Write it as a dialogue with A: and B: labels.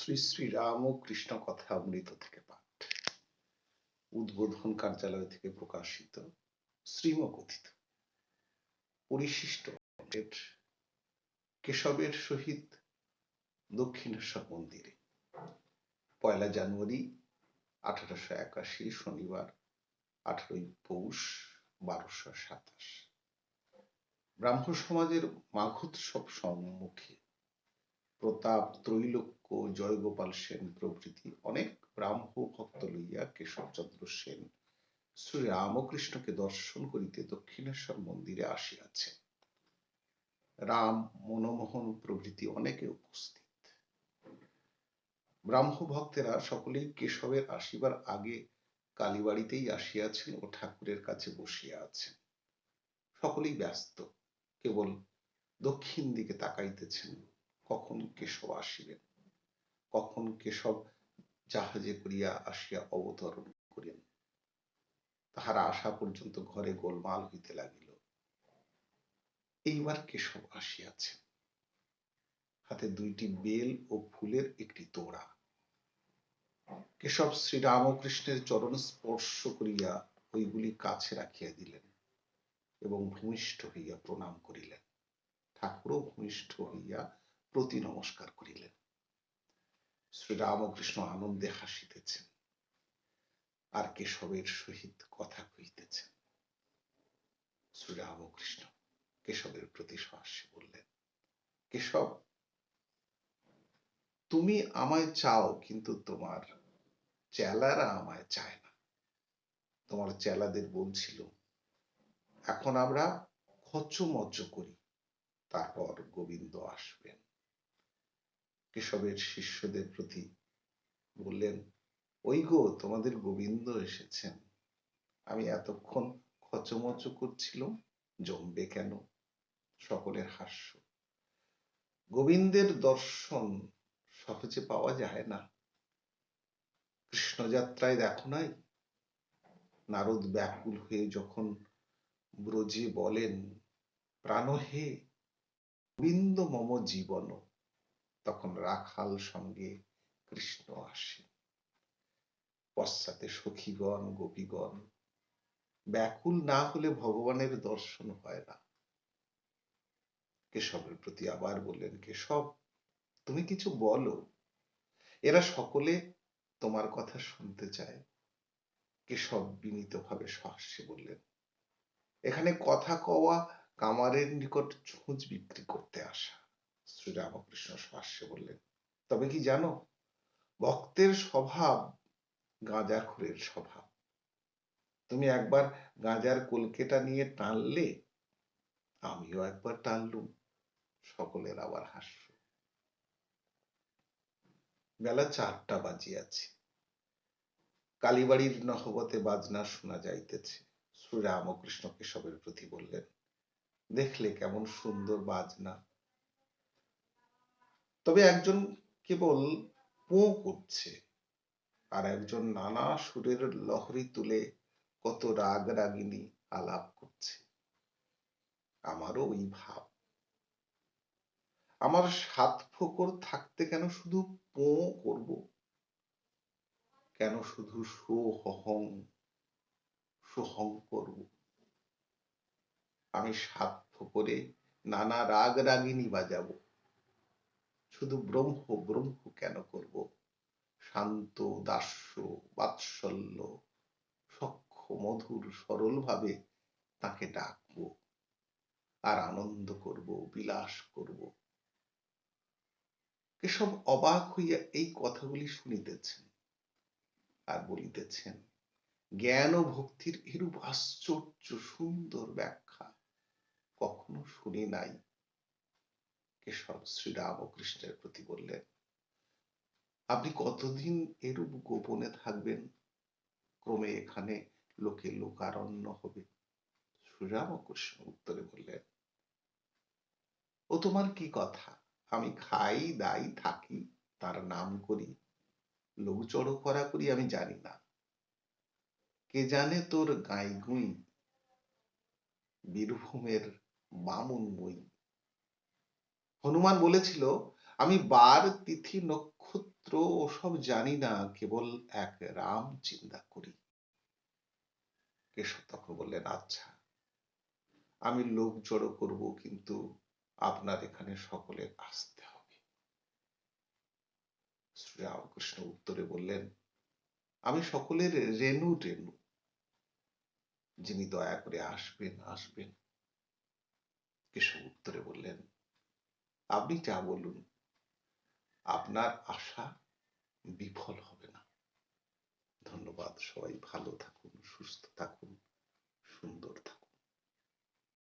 A: শ্রী শ্রী রাম ও কৃষ্ণ কথা অমৃত থেকে পাঠ। উদ্বোধন কার্যালয় থেকে প্রকাশিত শ্রীমকথিত। পরিশিষ্ট কেশবের সহিত দক্ষিণেশ্বর মন্দিরে। পয়লা জানুয়ারি আঠারোশো একাশি, শনিবার আঠারোই পৌষ, বারোশো সাতাশ। ব্রাহ্ম সমাজের মাঘোৎসব সম্মুখে প্রতাপ, ত্রৈলোক্য, জয়গোপাল সেন প্রভৃতি অনেক ব্রাহ্ম ভক্ত লইয়া কেশবচন্দ্র সেন শ্রী রামকৃষ্ণকে দর্শন করিতে দক্ষিণেশ্বর মন্দিরে আসিয়াছেন রাম, মনমোহন প্রভৃতি অনেকে উপস্থিত। ব্রাহ্ম ভক্তেরা সকলেই কেশবের আসিবার আগে কালীবাড়িতেই আসিয়াছেন ও ঠাকুরের কাছে বসিয়া আছেন। সকলেই ব্যস্ত, কেবল দক্ষিণ দিকে তাকাইতেছেন। কখন কেশব আসিবেন কখন কেশব জাহাজে করিয়া আসিয়া অবতরণ করেন তাহারা আসা পর্যন্ত ঘরে গোলমাল হইতে লাগিল। এইবার কেশব আসিয়াছেন হাতে দুইটি বেল ও ফুলের একটি তোড়া। কেশব শ্রী রামকৃষ্ণের চরণ স্পর্শ করিয়া ওইগুলি কাছে রাখিয়া দিলেন এবং ভূমিষ্ঠ হইয়া প্রণাম করিলেন। ঠাকুরও ভূমিষ্ঠ হইয়া প্রতি নমস্কার করিলেন। শ্রী রামকৃষ্ণ আনন্দে হাসিতেছেন, আর কেশবের সহিত কথা কহিতেছেন। শ্রী রামকৃষ্ণ কেশবের প্রতি সহাস্যে বললেন, কেশব, তুমি আমায় চাও, কিন্তু তোমার চেলারা আমায় চায় না। তোমার চেলাদের বলছিল এখন আমরা খচমচ করি। তারপর গোবিন্দ আসবেন কেশবের শিষ্যদের প্রতি বললেন ওই গো তোমাদের গোবিন্দ এসেছেন। আমি এতক্ষণ খচমচ করছিলাম, জমবে কেন? সকলের হাস্য। গোবিন্দের দর্শন সহজে পাওয়া যায় না। কৃষ্ণযাত্রায় দেখো নাই? নারদ ব্যাকুল হয়ে যখন ব্রজে বলেন, প্রাণ হে, গোবিন্দ মম জীবন। তখন রাখাল সঙ্গে কৃষ্ণ আসে। পশ্চাতে সখীগণ, গোপীগণ, ব্যাকুল না হলে ভগবানের দর্শন হয় না। কেশবের প্রতি আবার বললেন, কেশব, তুমি কিছু বলো। এরা সকলে তোমার কথা শুনতে চায় কেশব বিনীতভাবে সহাস্যে বললেন, এখানে কথা কওয়া কামারের নিকট ছুঁচ বিক্রি করতে আসা। শ্রী রামকৃষ্ণ সহাস্যে বললেন, তবে কি জানো, ভক্তের স্বভাব গাঁজাখোরের স্বভাব। তুমি একবার গাঁজার কলকেটা নিয়ে টানলে, আমিও একবার টানলুম, সকলের আবার হাস্য। বেলা চারটা বাজিয়াছে। কালীবাড়ির নহবতে বাজনা শোনা যাইতেছে। শ্রী রামকৃষ্ণ কেশবের প্রতি বললেন, দেখলে কেমন সুন্দর বাজনা। তবে একজন কেবল পো করছে আর একজন নানা সুরের লহরী তুলে কত রাগ রাগিনী আলাপ করছে। আমারও ওই ভাব। আমার সাত ফোকর থাকতে কেন শুধু পো করব? কেন শুধু সোহং সোহং করব? আমি সাত ফোকরে নানা রাগ রাগিনী বাজাবো। শুধু ব্রহ্ম ব্রহ্ম কেন করব? শান্ত, দাস্য, বাৎসল্য, সক্ষ, মধুর সরল ভাবে তাকে ডাকব আর আনন্দ করব, বিলাস করব। কেশব অবাক হইয়া এই কথাগুলি শুনিতেছেন আর বলিতেছেন, জ্ঞান ও ভক্তির এরূপ আশ্চর্য সুন্দর ব্যাখ্যা কখনো শুনি নাই। কেশব শ্রী রামকৃষ্ণের প্রতি বললেন, আপনি কতদিন এরূপ গোপনে থাকবেন? ক্রমে এখানে লোকে লোকারণ্য হবে। শ্রীরামকৃষ্ণ উত্তরে বললেন, ও তোমার কি কথা? আমি খাই, দাই, থাকি, তার নাম করি। লৌচড়ো করা করি আমি জানি না। কে জানে তোর গাই গুই বীরভূমের বামুন মই হনুমান বলেছিল, আমি বার, তিথি, নক্ষত্র ওসব জানি না, কেবল এক রাম চিন্তা করি। কেশব তখন বললেন আচ্ছা আমি লোক জড়ো করব, কিন্তু আপনার এখানে সকলে আসতে হবে। শ্রী রামকৃষ্ণ উত্তরে বললেন, আমি সকলের রেনু রেনু যিনি দয়া করে আসবেন আসবেন। কেশব উত্তরে বললেন আপনি যা বলুন, আপনার আশা বিফল হবে না। ধন্যবাদ সবাই, ভালো থাকুন, সুস্থ থাকুন, সুন্দর থাকুন।